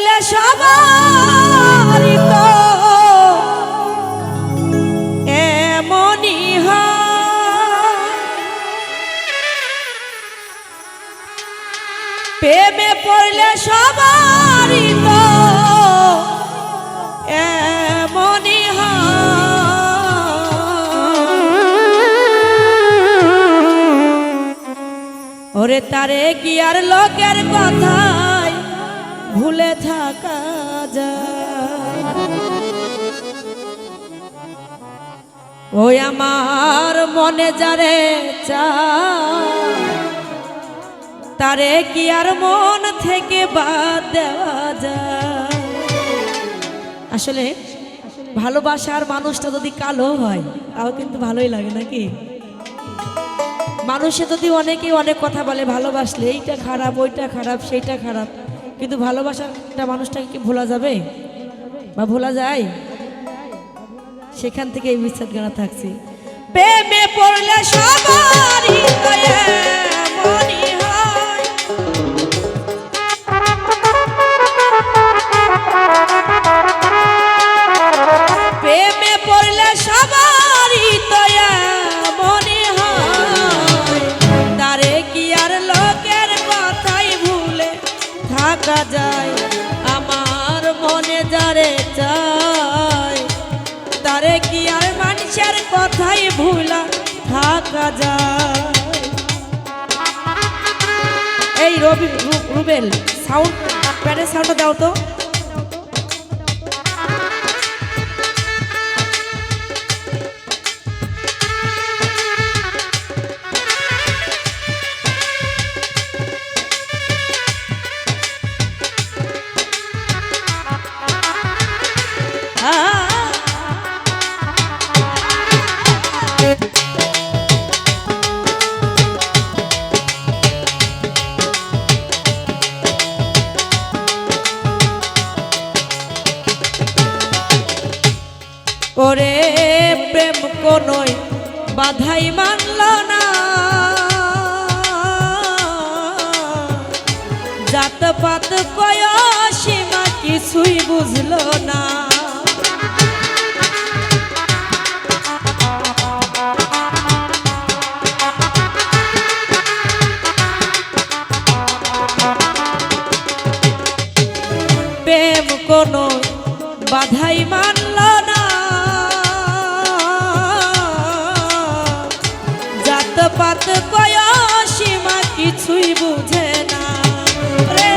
পড়লে সবারই তো এমনই হয়। প্রেমে পড়লে সবারই তো এমনই হয়। ওরে তারে কি আর লোকের কথাই ভুলে থাকা যায়। ওই আমার মনে যারে চায়, তারে কি আর মন থেকে বাদ দেওয়া যায়? আসলে ভালোবাসার মানুষটা যদি কালো হয়, তাও কিন্তু ভালোই লাগে নাকি? মানুষে যদি অনেকে অনেক কথা বলে, ভালোবাসলে এইটা খারাপ, ওইটা খারাপ, সেইটা খারাপ কিন্তু ভালোবাসাটা মানুষটাকে কি ভোলা যাবে? বা ভোলা যায়? সেখান থেকে এই বিশ্বাস গানা থাকছি। পড়লে সবারই তারে কি আর মানুষের কথাই ভুলা থাকা যায়? এই রবি রুবেল সাউন্ড প্যাডের সাউন্ডটা দাও তো। ওরে প্রেম কোনই বাধাই মানল না। জাত পাত কয় সীমা কিছুই বুঝলো না। জাত পাত কয় সীমা কিছুই বুঝে না। রে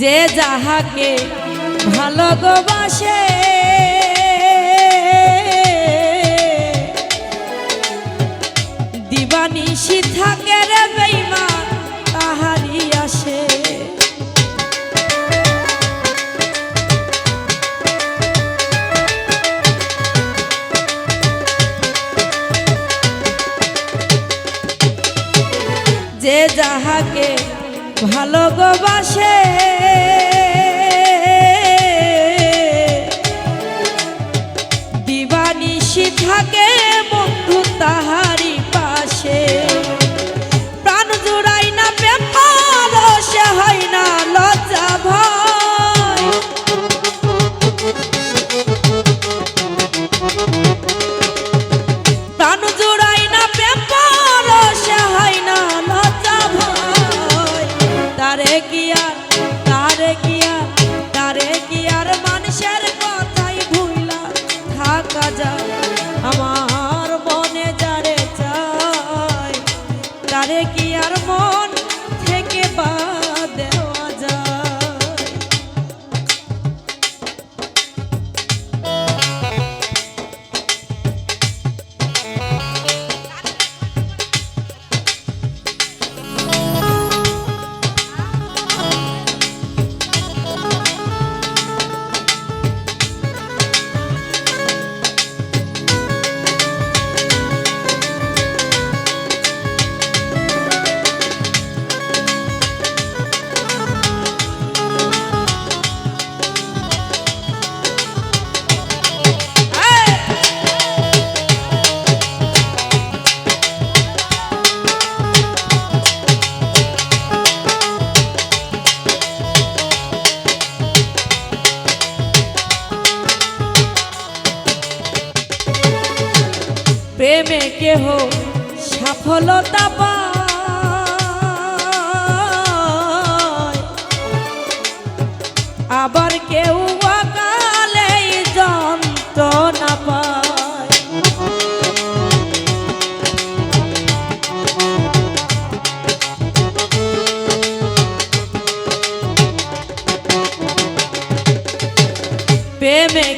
যে যাহাকে ভালোবাসে। দিবানি থাকে দিবানিশি প্রেমে কেহ সফলতা পায়। আবার কেউ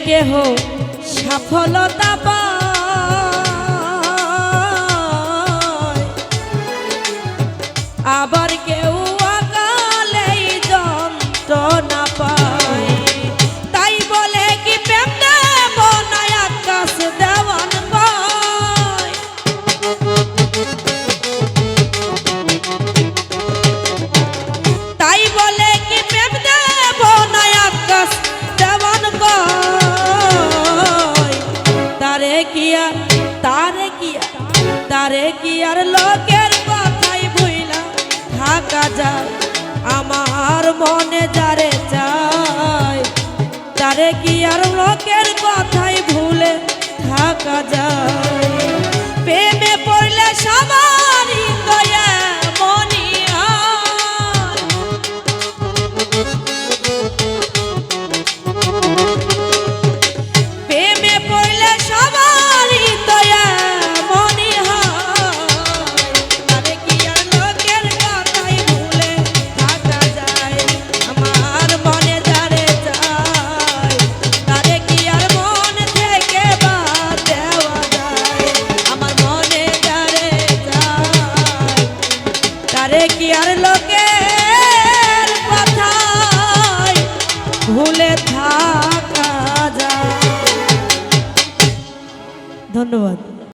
কেহ সফলতা কি আর তারে কি আর তারে কি আর লোকের কথাই ভুইলা। থাকা যায়, আমার মনে যারে চায়। তারে কি আর লোকের কথাই ভুলে থাকা যায়। ধন্যবাদ।